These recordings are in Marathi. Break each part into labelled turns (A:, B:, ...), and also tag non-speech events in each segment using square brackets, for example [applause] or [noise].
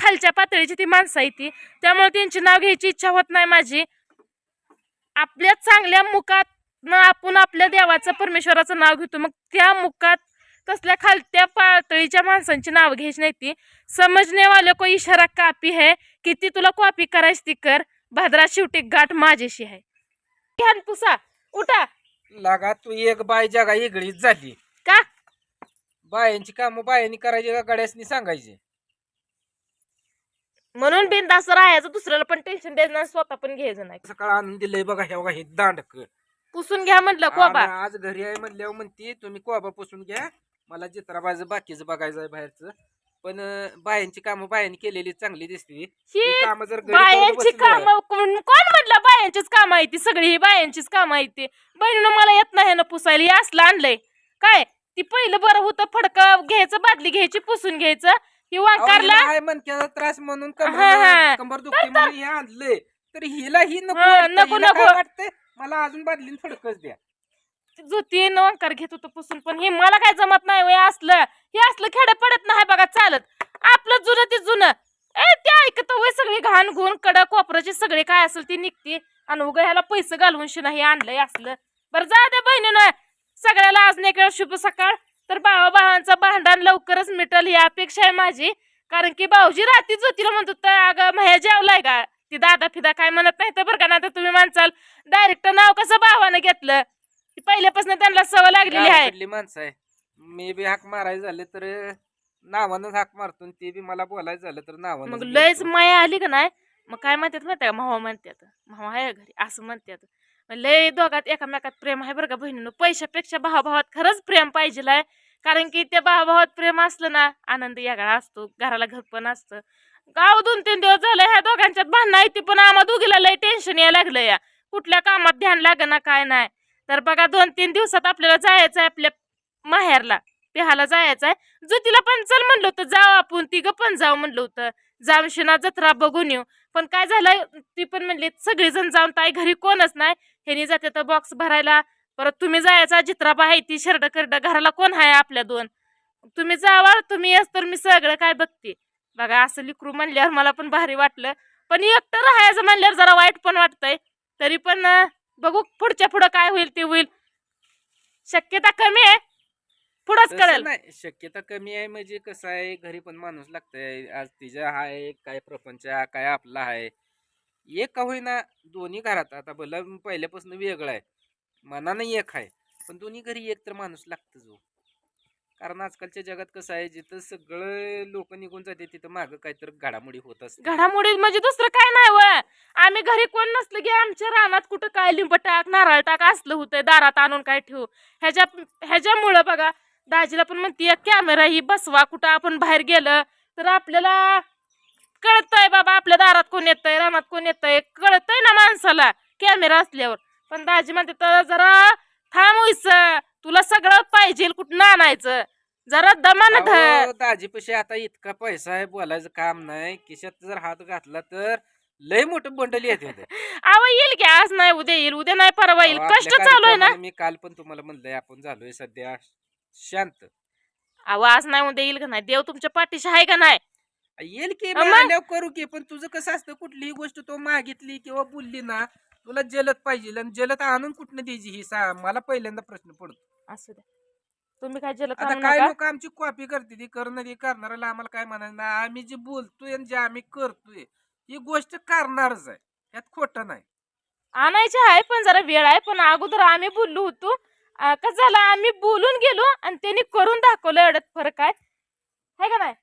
A: खालच्या पातळीची ती माणसं आहे ती. त्यामुळे त्यांची नाव घ्यायची इच्छा होत नाही माझी. आपल्या चांगल्या मुखात न आपण आपल्या देवाचं परमेश्वराचं नाव घेतो. मग त्या मुखात तसल्या खालत्या पातळीच्या माणसांची नाव घ्यायची नाही ती. समजणे वाले को इशारा कापी है किती तुला कॉपी करायची ती कर. भाद्रा शेवटी गाठ माझ्याशी आहे. घ्या न पुसा. उठा.
B: लागा तू एक बाय जगा वेगळीच झाली.
A: का?
B: बायांची कामं बायांनी करायची का गड्यासनी सांगायची?
A: म्हणून बिनदास राहायचं दुसऱ्याला पण टेन्शन द्यायचं नाही स्वतः पण घ्यायचं नाही.
B: सकाळ आणून दिलंय बघा हे बघा हे दांडक
A: पुसून घ्या म्हटलं कोबा.
B: आणि आज घरी आहे म्हणल्यावर म्हणते तुम्ही कोबा पुसून घ्या. मला चित्राबाज बाकीचं बघायचं आहे बाहेरचं. पण अं, बायांची कामं बायांनी केलेली चांगली दिसते.
A: ही
B: कामं जर घरी करून
A: बायांची
B: बसलं,
A: काम कोण कोण म्हटलं बायांचीच काम आहे ती? सगळी ही बायांचीच काम आहे ती. बहिणीनं मला येत नाही ना पुसायला हे असलं आणलंय. काय? ती पहिलं बरं होतं फडकं घ्यायचं बादली घ्यायची पुसून घ्यायचं.
B: हिला आहे मनक्याचा त्रास म्हणून
A: हा.
B: कंबर कंबर दुखते म्हणून हे आणलंय. तर हिला ही नको
A: हा,
B: वाटतंय.
A: नको,
B: हिला काय
A: नको.
B: वाटतंय? मला अजून बादलीन फडकच द्या.
A: जुती वांकार घेत होतं पुसून पण हे मला काय जमत नाही वय असलं हे असलं खेड पडत नाही बघा चालत. आपलं जुनं ते जुनं. ए ते ऐकत वय सगळी घाण गुण कडक कोपराची सगळे काय असेल ती निघते. आणि उगा ह्याला पैसे घालवून शिना हे आणलंय असलं. बरं जा दे बहिणीनं. सगळ्याला आज नाही शुभ सकाळ. तर भावा भावांचं भांडण लवकरच मिटल ही अपेक्षा आहे माझी. कारण की भाऊजी रात्री ज्योतीला म्हणत होतं अगं म्या जेवलाय का? ती दादा फिदा काय म्हणत नाही. तर बरं का नाही तर तुम्ही म्हणसाल डायरेक्ट नाव कसं भावानं घेतलं? ती पहिल्यापासून त्यांना सवय लागलेली आहे.
B: गावाकडली माणसं आहे. मी बी हाक मारायचं झाले तर नावानच हाक मारतो आणि ते बी मला बोलायचं झालं तर नावानं
A: मग लयच माया आली का नाही? मग काय म्हणतात माहिती का? मावा म्हणतात मावा आहे घरी? असं म्हणतात. लय दोघात एकामेकात प्रेम आहे बरं का बहिणीनं. पैशापेक्षा भावाभावात खरंच प्रेम पाहिजे कारण की त्या भावाभावात प्रेम असलं ना आनंद यागाळा असतो घराला घर पण असतं. गाव दोन तीन दिवस झालं ह्या दोघांच्यात भांडणं आहे ती पण आम्हा दोघीला लय टेन्शन यायला लागलं या. कुठल्या कामात ध्यान ना काय नाही. तर बघा दोन तीन दिवसात आपल्याला जायचं आहे आपल्या माहेरला. पिहाला जायचं आहे ज्योतीला पण चल म्हणलं होतं जाऊ आपण. तिघं पण जाऊ म्हणलं होतं. जाऊन शिना जत्रा बघून येऊ. पण काय झालं ती पण म्हणली सगळेजण जाऊन ताई घरी कोणच नाही? ह्यानी जाते तर बॉक्स भरायला. परत तुम्ही जायचा जित्रा आहे ती शर्ट करड घराला कोण आहे आपल्या दोन? तुम्ही जावा तुम्ही येस तर मी सगळं काय बघते. बघा असं लिकरू म्हणल्यावर मला पण भारी वाटलं. पण एकटं राहायचं म्हणल्यावर जरा वाईट पण वाटतंय. तरी पण बघू पुढच्या पुढं काय होईल ते होईल. शक्यता कमी आहे. पुढंच
B: तसं
A: कळेल.
B: नाही. शक्यता कमी आहे म्हणजे कसं आहे घरी पण माणूस लागतंय. आज तिच्या हाय काय प्रपंच आहे, काय आपला आहे एक का होईना दोन्ही घरात. आता भला पहिल्यापासून वेगळं आहे. मनानं एक आहे. पण दोन्ही घरी एक तर माणूस लागतं जो कारण आजकालच्या जगात कसं आहे जिथं सगळं लोक निघून जाते तिथं मागं काहीतरी घडामोडी होत असते.
A: घडामोडी म्हणजे दुसरं काय नाही व आम्ही घरी कोण नसलं की आमच्या रानात कुठं काय लिंब टाक नारळ टाक असलं होतं दारात आणून काय ठेवू. ह्याच्या ह्याच्यामुळं बघा दाजीला पण म्हणते कॅमेरा ही बसवा कुठं आपण बाहेर गेलं तर आपल्याला कळतंय बाबा आपल्या दारात कोण येतंय रानात कोण येतंय कळतंय ना माणसाला कॅमेरा असल्यावर. पण दाजी म्हणते तर जरा थांब होईस तुला सगळं पाहिजे कुठं आणायचं जरा दमानं धर.
B: अहो, दाजीपाशी आता इतका पैसा आहे बोलायचं काम नाही. खिशात जर हात घातला तर लय मोठं बंडल येते [laughs]
A: अहो येईल की आज नाही उद्या येईल उद्या नाही परवा येईल. कष्ट चालू आहे ना.
B: मी काल पण तुम्हाला म्हणलंय आपण झालोय सध्या शांत.
A: अहो आज नाही उद्या येईल का नाही? देव तुमच्या पाठीशी आहे का नाही?
B: येईल की
A: अम्मा.
B: करू की पण तुझं कसं असतं कुठलीही गोष्ट तो मागितली किंवा बोलली ना तुला जलद पाहिजे आणि जलद आणून कुठनं द्यायची ही सा मला पहिल्यांदा प्रश्न पडतो.
A: असू द्या तुम्ही काय जलत
B: आता
A: आणू
B: काय
A: नका.
B: लोक आमची कॉपी करते ती करणं ती करणाऱ्याला आम्हाला काय म्हणायचं नाही. आम्ही जे बोलतोय आणि जे आम्ही करतोय ही गोष्ट करणारच आहे. यात खोटं नाही.
A: आणायचे आहे पण जरा वेळ आहे. पण अगोदर आम्ही बोललो होतो कसं झालं आम्ही बोलून गेलो आणि त्यांनी करून दाखवलं एवढ्यात फरक आहे है का नाही?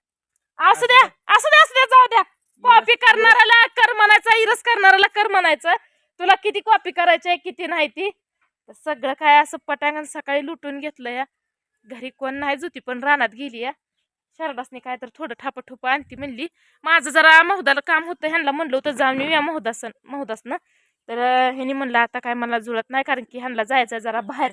A: असू द्या असू द्या. असू द्या जाऊ द्या. कॉपी करणाऱ्याला कर म्हणायचं इरस करणाऱ्याला कर म्हणायचं. तुला किती कॉपी करायची आहे किती नाही ती. सगळं काय असं पटांगण सकाळी लुटून घेतलं या. घरी कोण नाही जुती पण रानात गेली या. शरडासनी काय तर थोडं ठापा ठुपा आणती म्हणली. माझं जरा महुदाला काम होतं ह्यांना म्हणलं होतं जाऊन येऊया महुदासन महुदासनं. तर ह्यांनी म्हणलं आता काय मला जुळत नाही कारण की ह्यांना जायचं जरा बाहेर.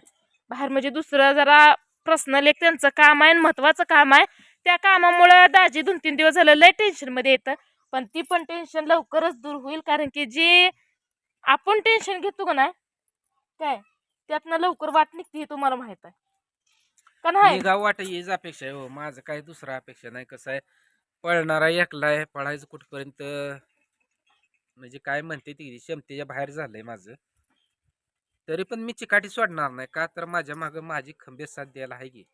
A: बाहेर म्हणजे दुसरं जरा पर्सनल एक त्यांचं काम आहे आणि महत्वाचं काम आहे. त्या कामामुळं दाजी दोन तीन दिवस झालं लय टेन्शनमध्ये येतं. पण ती पण टेन्शन लवकरच दूर होईल कारण की जे आपण टेन्शन घेतो का नाही काय? त्यातनं लवकर वाट निघते हे तुम्हाला माहीत आहे. का नाही?
B: निघाव वाट हीच अपेक्षा आहे हो. माझं काही दुसरं अपेक्षा नाही. कसं आहे पळणारा एकलाय पळायचं कुठपर्यंत म्हणजे काय म्हणते ती? क्षमतेच्या बाहेर झालंय माझं. तरी पण मी चिकाटी सोडणार नाही का? तर माझ्या मागं माझी खंबे साथ द्यायला आहे की.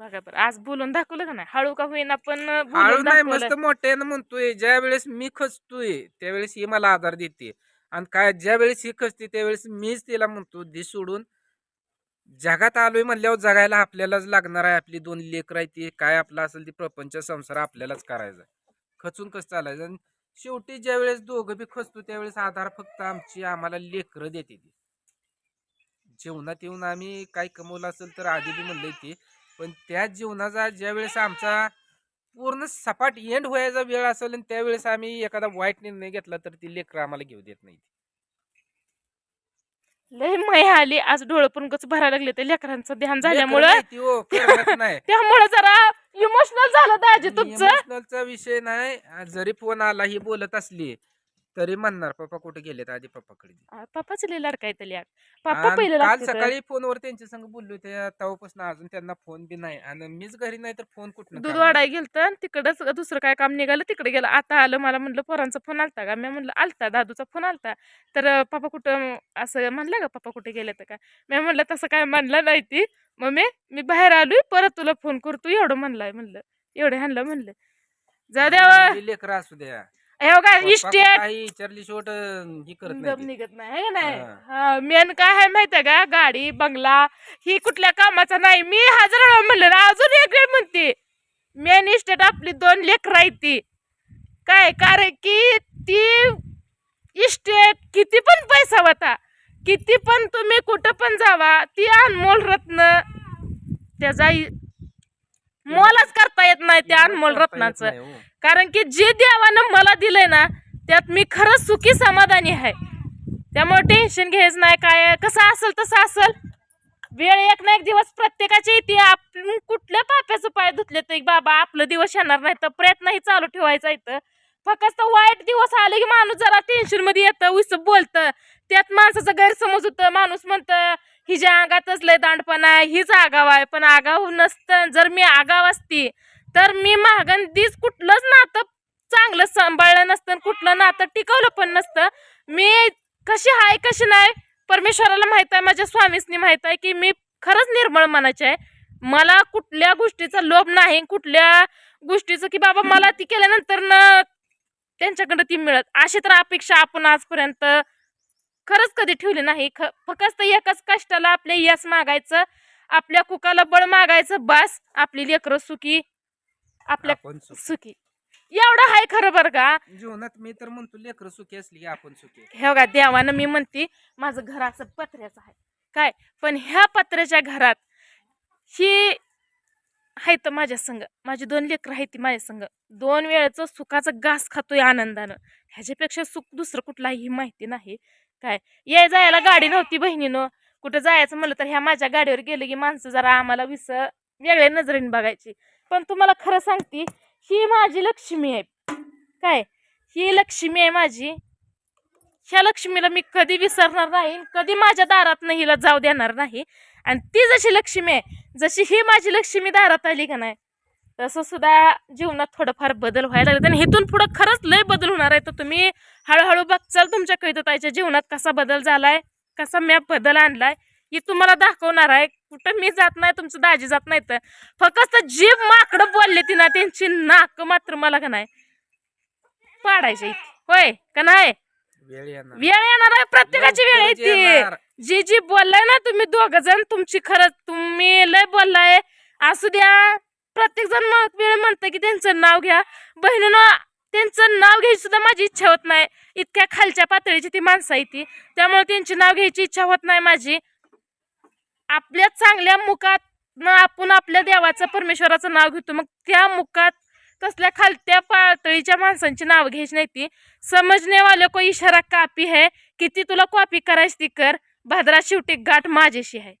A: बघा बरं आज बोलून दाखवलं का नाही? हळू का होईना पण
B: हळू
A: बोलून
B: नाही
A: दाखवलं.
B: मस्त मोठ्यानं म्हणतोय. ज्या वेळेस मी खचतोय त्यावेळेस ही मला आधार देते. आणि काय ज्या वेळेस ही खचते त्यावेळेस मीच तिला म्हणतो दे सोडून. जगात आलोय म्हणल्यावर जगायला आपल्यालाच लागणार आहे. आपली दोन लेकर आहे ती. काय आपला असेल ती प्रपंच संसार आपल्यालाच करायचा आहे. खचून कसं चालायचं? आणि शेवटी ज्या वेळेस दोघं बी खचतो त्यावेळेस आधार फक्त आमची आम्हाला लेकरं देते ती. जेवणात येऊन आम्ही काय कमवलं असेल तर आधी बी म्हणलंय ते पण त्या जीवनाचा ज्या वेळेस आमचा पूर्ण सपाट एंड व्हायचा वेळ असेल आणि त्यावेळेस आम्ही एखादा वाईट निर्णय घेतला तर ती लेकरं आम्हाला घेऊ देत नाही
A: लय मय आली. आज डोळं पण गच भरायला लागले ते लेकरांचं ध्यान झाल्यामुळं
B: लेकरं नाही ती हो, करमत नाही. [laughs]
A: त्यामुळे जरा इमोशनल झालं दाजी तुमचं.
B: इमोशनलचा विषय नाही. जरी फोन आला ही बोलत असली तरी म्हणणार पप्पा कुठे गेलेत? आधी पप्पाकडे दे.
A: पप्पाच लय येतं लिया पप्पा
B: आणि
A: पहिलं
B: काल
A: लागते तर.
B: सकाळी फोनवर त्यांच्या संग बोललो त्या तेव्हापासून अजून त्यांना फोन बी नाही आणि मीच घरी नाही तर फोन कुठं
A: दूध वाढाय गेलत तिकडच दुसरं काय काम निघालं तिकडे गेलं. आता आलं मला म्हणलं पोरांचा फोन आलता का? मी म्हणलं आलता दादूचा फोन आलता. तर अं, पप्पा कुठं? असं म्हणलं का पप्पा कुठे गेले तर का? मी म्हणलं तसं काय म्हणलं नाही ती. मग मी मी बाहेर आलोय परत तुला फोन करतो. एवढं म्हणलंय म्हणलं एवढं हाणलं म्हणलं. जा द्यावा
B: लेकर असू द्या.
A: हे बघा इस्टेट
B: काही विचारली शेवट ही करत
A: दम
B: नाही ती.
A: निघत नाही है नाही.
B: हा.
A: मेन काय आहे माहितीये का? गाडी बंगला ही कुठल्या कामाचा नाही. मी हजार वेळा म्हणलं ना अजून एक वेळ म्हणते. मेन इस्टेट आपली दोन लेकर आहेत ती. काय? कारण की ती इस्टेट किती पण पैसा होता किती पण तुम्ही कुठं पण जावा ती अनमोल रत्न त्याचा इ- मोलच करता येत नाही त्या अनमोल रत्नाचं.
B: हो.
A: कारण की जे देवानं मला दिलंय ना त्यात मी खरंच सुखी समाधानी आहे. त्यामुळे टेन्शन घ्यायचं नाही काय कसं असेल तसं असेल. वेळ एक ना एक दिवस प्रत्येकाची येते आपण कुठल्या पाप्याचं पाय धुतले तर बाबा आपलं दिवस येणार नाही तर प्रयत्नही चालू ठेवायचा इथं. फक्त वाईट दिवस आले की माणूस जरा टेन्शनमध्ये येतं उस बोलतं. त्यात माणसाचा गैरसमज होतं माणूस म्हणतं हिच्या अंगातच लय दांडपणा आहे हीच आगाव आहे. पण आगाव नसतं. जर मी आगाव असती तर मी महागंदीच कुठलंच नातं चांगलं सांभाळलं नसतं कुठलं नातं टिकवलं पण नसतं. मी कशी आहे कशी नाही परमेश्वराला माहीत आहे माझ्या स्वामीसनी माहीत आहे की मी खरंच निर्मळ मनाचे आहे. मला कुठल्या गोष्टीचा लोभ नाही कुठल्या गोष्टीचं की बाबा मला ती केल्यानंतर न त्यांच्याकडं ती मिळत. अशी तर अपेक्षा आपण आजपर्यंत खरंच कधी ठेवली नाही. ख फक्त एकच कष्टाला आपले यश मागायचं आपल्या कुकाला बळ मागायचं बस. आपली लेकरं सुखी. आपल्या
B: आपण सुखी.
A: सुखी. एवढं आहे खरं बरं का?
B: जीवनात मी तर म्हणतो लेकर सुखी असली की आपण सुखी.
A: हे बघा देवानं मी म्हणते माझं घर असं पत्र्याचं आहे. काय? पण ह्या पत्र्याच्या घरात ही आहे तर माझ्या संग. माझी दोन लेकरं आहेत ती माझ्या संग. दोन वेळेचं सुखाचं घास खातोय आनंदानं. ह्याच्यापेक्षा सुख दुसरं कुठलाही माहिती नाही. काय? ये जायला गाडी नव्हती बहिणीनं. कुठं जायचं म्हणलं तर ह्या माझ्या गाडीवर गेलं की माणसं जरा आम्हाला विस वेगळ्या नजरेने बघायची. पण तुम्हाला खरं सांगते ही माझी लक्ष्मी आहे. काय? ही लक्ष्मी आहे माझी. ह्या लक्ष्मीला मी कधी विसरणार नाही कधी माझ्या दारात हिला जाऊ देणार नाही. आणि ती जशी लक्ष्मी आहे जशी ही माझी लक्ष्मी दारात आली का नाही तसं सुद्धा जीवनात थोडंफार बदल व्हायला लागले. आणि इथून पुढं खरंच लय बदल होणार आहे तर तुम्ही हळूहळू बघचाल तुमच्या कविताच्या जीवनात कसा बदल झालाय कसा मॅप बदल आणलाय ही तुम्हाला दाखवणार आहे. कुठं मी जात नाही तुमचं दाजी जात नाही तर फक्त जीभ माकडं बोलले ती ना त्यांची नाक मात्र मला का नाही. पाडायची. होय का नाही?
B: वेळ येणार.
A: आहे प्रत्येकाची वेळ येते. जी जी बोललाय ना तुम्ही दोघ जण तुमची खरंच तुम्ही लय बोललाय. असू द्या प्रत्येक जण वेळ म्हणतं की त्यांचं नाव घ्या. बहिणीनं त्यांचं नाव घ्यायची सुद्धा माझी इच्छा होत नाही. इतक्या खालच्या पातळीची ती माणसं आहे ती. त्यामुळे त्यांची नाव घ्यायची इच्छा होत नाही माझी. आपल्या चांगल्या मुखात आपण आपल्या देवाचं परमेश्वराचं नाव घेतो. मग त्या मुखात तसल्या खालत्या पातळीच्या माणसांची नाव घ्यायची नाही ती. समजने को इशारा कापी है. किती तुला कॉपी करायची ती कर. भाद्रा शेवटी गाठ माझ्याशी आहे